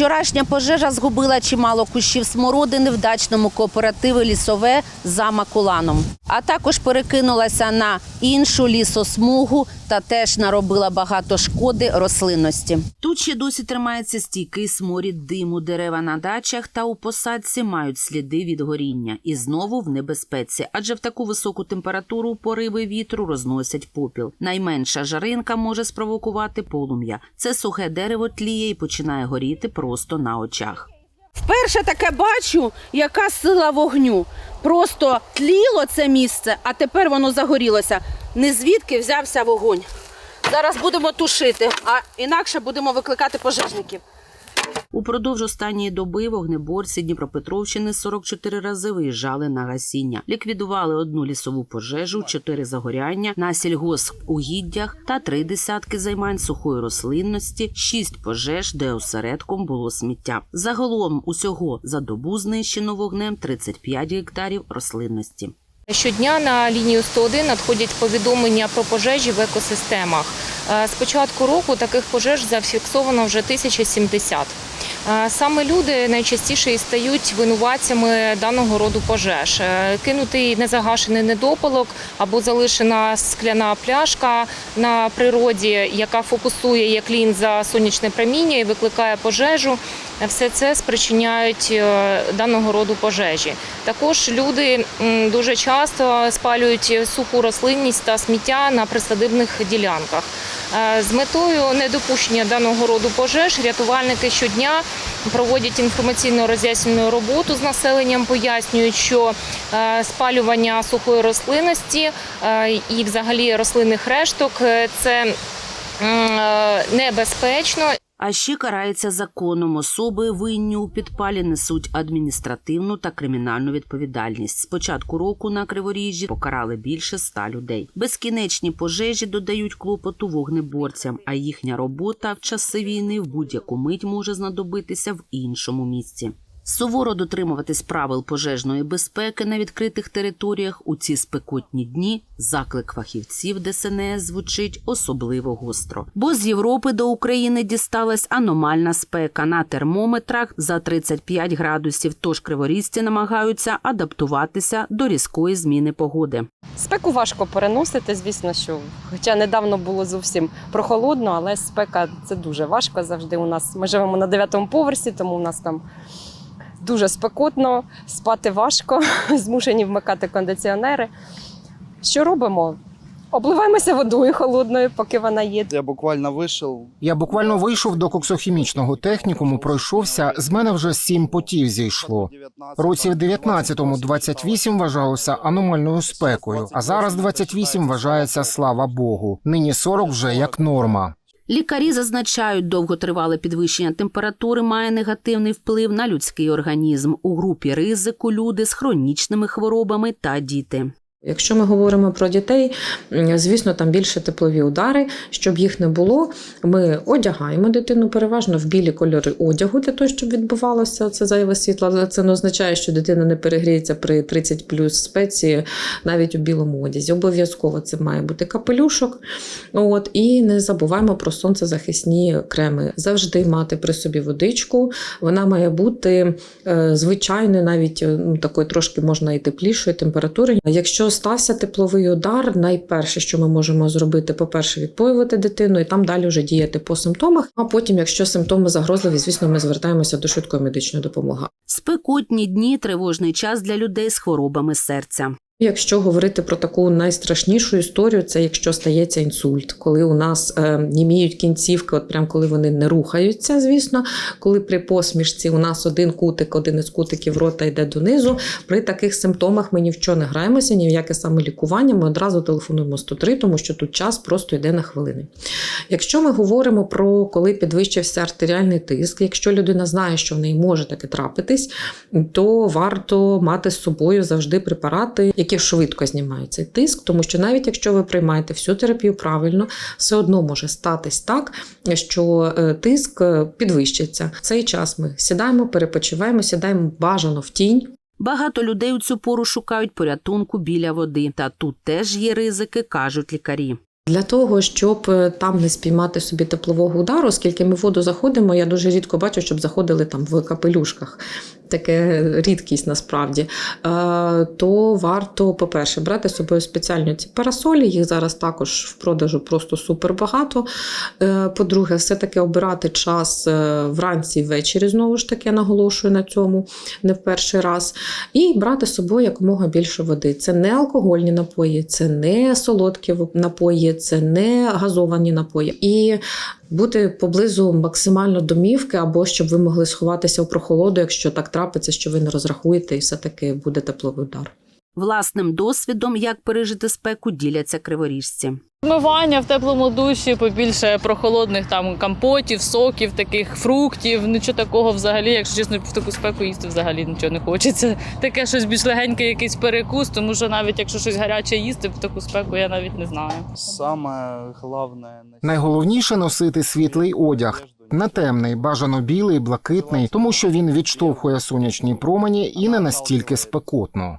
Вчорашня пожежа згубила чимало кущів смородини в дачному кооперативі лісове за Макуланом, а також перекинулася на іншу лісосмугу та теж наробила багато шкоди рослинності. Тут ще досі тримається стійкий сморід диму. Дерева на дачах та у посадці мають сліди від горіння і знову в небезпеці, адже в таку високу температуру пориви вітру розносять попіл. Найменша жаринка може спровокувати полум'я. Це сухе дерево тліє і починає горіти просто на очах. Вперше таке бачу, яка сила вогню. Просто тліло це місце, а тепер воно загорілося. Не звідки взявся вогонь. Зараз будемо тушити, а інакше будемо викликати пожежників. Упродовж останньої доби вогнеборці Дніпропетровщини 44 рази виїжджали на гасіння. Ліквідували одну лісову пожежу, чотири загоряння на сільгоспугіддях та три десятки займань сухої рослинності, шість пожеж, де осередком було сміття. Загалом усього за добу знищено вогнем 35 гектарів рослинності. Щодня на лінію 101 надходять повідомлення про пожежі в екосистемах. Е, З початку року таких пожеж зафіксовано вже 1070. Е, Саме люди найчастіше і стають винуватцями даного роду пожеж. Е, Кинутий незагашений недопалок або залишена скляна пляшка на природі, яка фокусує як лінза сонячне проміння і викликає пожежу. Все це спричиняють е, даного роду пожежі. Також люди дуже часто спалюють суху рослинність та сміття на присадибних ділянках. Е, З метою недопущення даного роду пожеж рятувальники щодня проводять інформаційно роз'яснювальну роботу з населенням, пояснюють, що е, спалювання сухої рослинності і взагалі рослинних решток це небезпечно А ще карається законом. Особи винні у підпалі несуть адміністративну та кримінальну відповідальність. З початку року на Криворіжжі покарали більше ста людей. Безкінечні пожежі додають клопоту вогнеборцям, а їхня робота в часи війни в будь-яку мить може знадобитися в іншому місці. Суворо дотримуватись правил пожежної безпеки на відкритих територіях у ці спекотні дні заклик фахівців ДСНС звучить особливо гостро. Бо з Європи до України дісталась аномальна спека на термометрах за 35 градусів. Тож криворізці намагаються адаптуватися до різкої зміни погоди. Спеку важко переносити, звісно, що хоча недавно було зовсім прохолодно, але спека це дуже важко завжди. У нас ми живемо на дев'ятому поверсі, тому у нас там дуже спекотно, спати важко, змушені вмикати кондиціонери. Що робимо? Обливаємося водою холодною, поки вона є. Я буквально вийшов. Я буквально вийшов до коксохімічного технікуму, пройшовся. З мене вже сім потів зійшло. Році в 19-му 28 вважалося аномальною спекою, а зараз 28 вважається слава Богу. Нині 40 вже як норма. Лікарі зазначають, довготривале підвищення температури має негативний вплив на людський організм. У групі ризику люди з хронічними хворобами та діти. Якщо ми говоримо про дітей, звісно, там більше теплові удари. Щоб їх не було, ми одягаємо дитину переважно в білі кольори одягу для того, щоб відбувалося це зайве світло. Але це не означає, що дитина не перегріється при 30 плюс спеції навіть у білому одязі. Обов'язково це має бути капелюшок. От і не забуваємо про сонцезахисні креми. Завжди мати при собі водичку. Вона має бути е, звичайною, навіть е, ну, такої трошки можна і теплішої температури. Якщо стався тепловий удар, найперше, що ми можемо зробити, по-перше, відпоювати дитину і там далі вже діяти по симптомах. А потім, якщо симптоми загрозливі, звісно, ми звертаємося до швидкої медичної допомоги. Спекотні дні тривожний час для людей з хворобами серця. Якщо говорити про таку найстрашнішу історію, це якщо стається інсульт, коли у нас е, німіють кінцівки, от прям коли вони не рухаються, звісно, коли при посмішці у нас один кутик, один із кутиків рота йде донизу. При таких симптомах ми ні в що не граємося, ні в яке самолікування. Ми одразу телефонуємо 103, тому що тут час просто йде на хвилини. Якщо ми говоримо про коли підвищився артеріальний тиск, якщо людина знає, що в неї може таке трапитись, то варто мати з собою завжди препарати, які швидко знімають цей тиск, тому що навіть якщо ви приймаєте всю терапію правильно, все одно може статись так, що е, тиск е, підвищиться. В цей час ми сідаємо, перепочиваємо, сідаємо бажано в тінь. Багато людей у цю пору шукають порятунку біля води. Та тут теж є ризики, кажуть лікарі. Для того, щоб е, там не спіймати собі теплового удару, оскільки ми в воду заходимо, я дуже рідко бачу, щоб заходили там в капелюшках. Таке рідкість насправді. Е, То варто, по-перше, брати з собою спеціальні ці парасолі. Їх зараз також в продажу просто супер багато. Е, По-друге, все-таки обирати час е, вранці ввечері, знову ж таки, я наголошую на цьому не в перший раз. І брати з собою якомога більше води. Це не алкогольні напої, це не солодкі напої, це не газовані напої. І бути поблизу максимально домівки, або щоб ви могли сховатися в прохолоду, якщо так трапиться, що ви не розрахуєте, і все-таки буде тепловий удар. Власним досвідом, як пережити спеку, діляться криворіжці. Вмивання в теплому душі, побільше прохолодних там компотів, соків, таких фруктів. Нічого такого взагалі, якщо чесно, в таку спеку їсти взагалі нічого не хочеться. Таке щось більш легеньке, якийсь перекус, тому що навіть якщо щось гаряче їсти в таку спеку, я навіть не знаю. Саме головне Найголовніше носити світлий одяг. Не темний, бажано білий, блакитний, тому що він відштовхує сонячні промені і не настільки спекотно.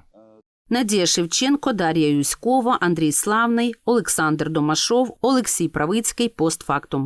Надія Шевченко, Дар'я Юськова, Андрій Славний, Олександр Домашов, Олексій Правицький. Постфактум.